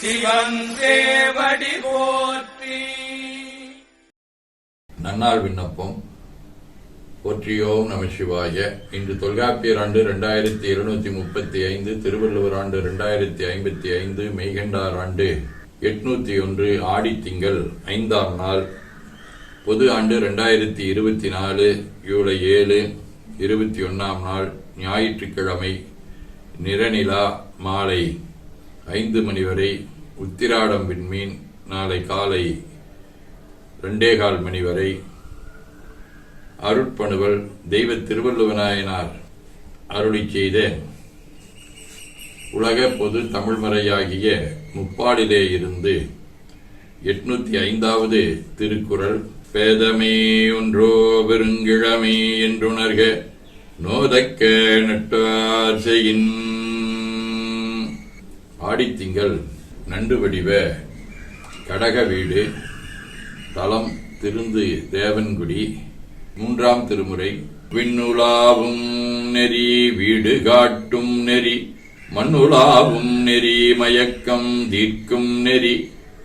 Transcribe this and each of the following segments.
சிவன் போற்றி. நன்னாள் விண்ணப்பம். போற்றியோம் நம சிவாய. இன்று தொல்காப்பியர் ஆண்டு இரண்டாயிரத்தி இருநூத்தி முப்பத்தி ஐந்து திருவள்ளுவர் ஆண்டு இரண்டாயிரத்தி ஐம்பத்தி ஐந்து மெய்கண்டார் ஆண்டு எட்நூத்தி ஒன்று ஆடி திங்கள் ஐந்தாம் நாள். பொது ஆண்டு இரண்டாயிரத்தி இருபத்தி நாலு ஜூலை ஏழு இருபத்தி ஒன்னாம் நாள் ஞாயிற்றுக்கிழமை நிறநிலா மாலை. ஐந்து மணி வரை உத்திராடம் விண்மீன் நாளை காலை ரெண்டே கால் மணி வரை அருட்பணுவல் தெய்வ திருவள்ளுவநாயனார் அருளி செய்த உலக பொது தமிழ்மறையாகிய முப்பாடிலே இருந்து எட்நூத்தி ஐந்தாவது திருக்குறள் பேதமே ஒன்றோ பெருங்கிழமே என்றுணர்க நோதக்க நட்டார் செய்யின் ஆடித்திங்கள் நண்டு வடிவ கடக வீடு தலம் திருந்து தேவன்குடி மூன்றாம் திருமுறை விண்ணுலாவும் நெறி வீடு காட்டும் நெறி மண்ணுலாவும் நெறி மயக்கம் தீர்க்கும் நெறி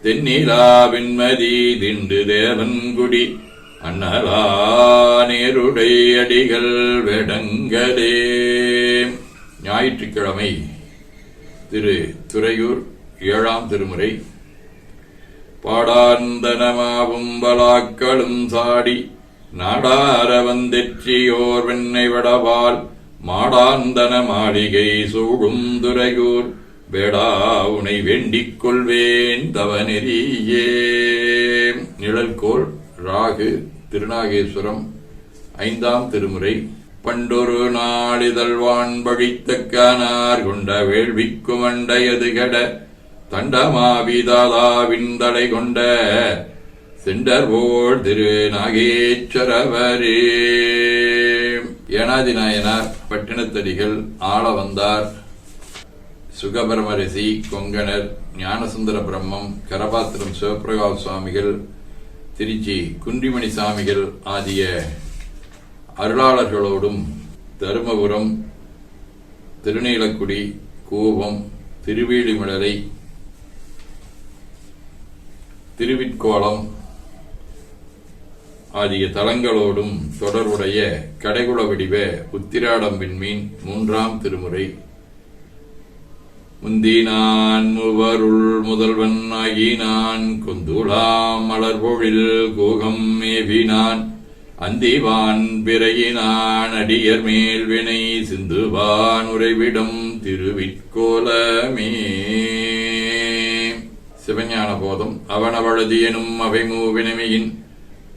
தென்னிலா வெண்மதி திண்டு தேவன்குடி அண்ணலா நேருடை அடிகள் வெடங்களே ஞாயிற்றுக்கிழமை திரு துறையூர் ஏழாம் திருமுறை. பாடாந்தனமாவும் பலாக்களும் சாடி நாடார வந்தெற்றியோர் வெண்ணை வடவால் மாடாந்தன மாளிகை சூடும் துறையூர் வேடா உனை வேண்டிக் கொள்வேன் தவநெறியே. நிழல்கோள் ராகு திருநாகேஸ்வரம் ஐந்தாம் திருமுறை. பண்டொரு நாளிதழ்வான் பழித்தக்கானார் கொண்ட வேள்விக்கு மண்டையது கட தண்டமாவிதாலாவின் தலை கொண்ட செண்டர்வோள் திரு நாகேஸ்வரவரே ஏனாதி நாயனார் பட்டினத்தடிகள் ஆள வந்தார். சுகபரமரிசி கொங்கணர் ஞானசுந்தர பிரம்மம் கரபாத்திரம் சிவபிரகாஷ் சுவாமிகள் திருச்சி குன்றிமணி சாமிகள் ஆகிய அருளாளர்களோடும் தருமபுரம் திருநீலக்குடி கோபம் திருவேலிமலரை திருவிற்கோளம் ஆகிய தலங்களோடும் தொடர்புடைய கடைகுல வடிவ உத்திராடம் விண்மீன் மூன்றாம் திருமுறை. முந்தினான் முவருள் முதல்வன் ஆகினான் கொந்துலாம் மலர்பொழில் கோகம் மேவினான் அந்திவான் பிறையினான் அடியர் மேல் வினை சிந்துவான் உறைவிடம் திருவிற்கோலமே சிவஞான போதம் அவனவளது எனும் அவை மூவினமையின்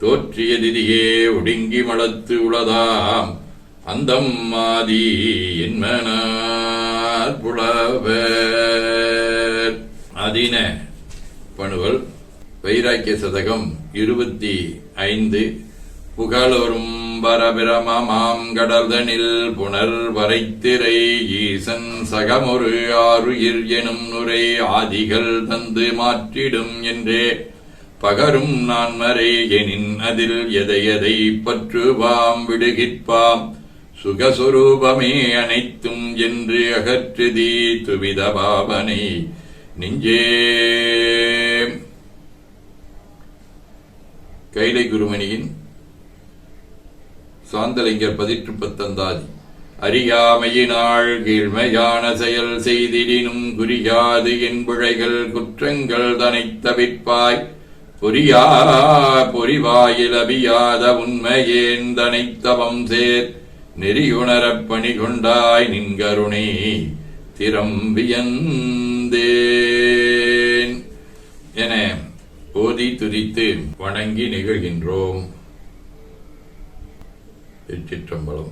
தோற்றிய திதியே ஒடுங்கி மலத்து உளதாம். அந்தம் மாதி என்மனார் புலவர். அதின பணுவல் வைராக்கிய சதகம் இருபத்தி ஐந்து புகழோரும் பரபிரமமாம் கடல்தனில் புனர் வரைத்திரை ஈசன் சகமொரு ஆறுயிர் எனும் நுரை ஆதிகள் தந்து மாற்றிடும் என்றே. பகரும் நான் மறை எனின் அதில் எதை எதை பற்றுவாம் விடுகிற்பாம். சுகஸ்வரூபமே அனைத்தும் என்று அகற்றுதி துவித பாவனை நெஞ்சே. கைலை குருமணியின் சாந்தலிங்கர் பதிற்று பத்தந்தாதி அறியாமையினாள் கீழ்மையான செயல் செய்திடினும் குறியாது என்புழைகள் குற்றங்கள் தனைத் தவிர்ப்பாய். பொறியா பொறிவாயிலபியாத உண்மையேன் தனைத்தவம் சேர். நெறியுணரப் பணி கொண்டாய் நின்கருணே திரம்பியந்தேன் என ஓதி துதித்து வணங்கி நிகழ்கின்றோம். എനിക്കിഷ്ടം വളം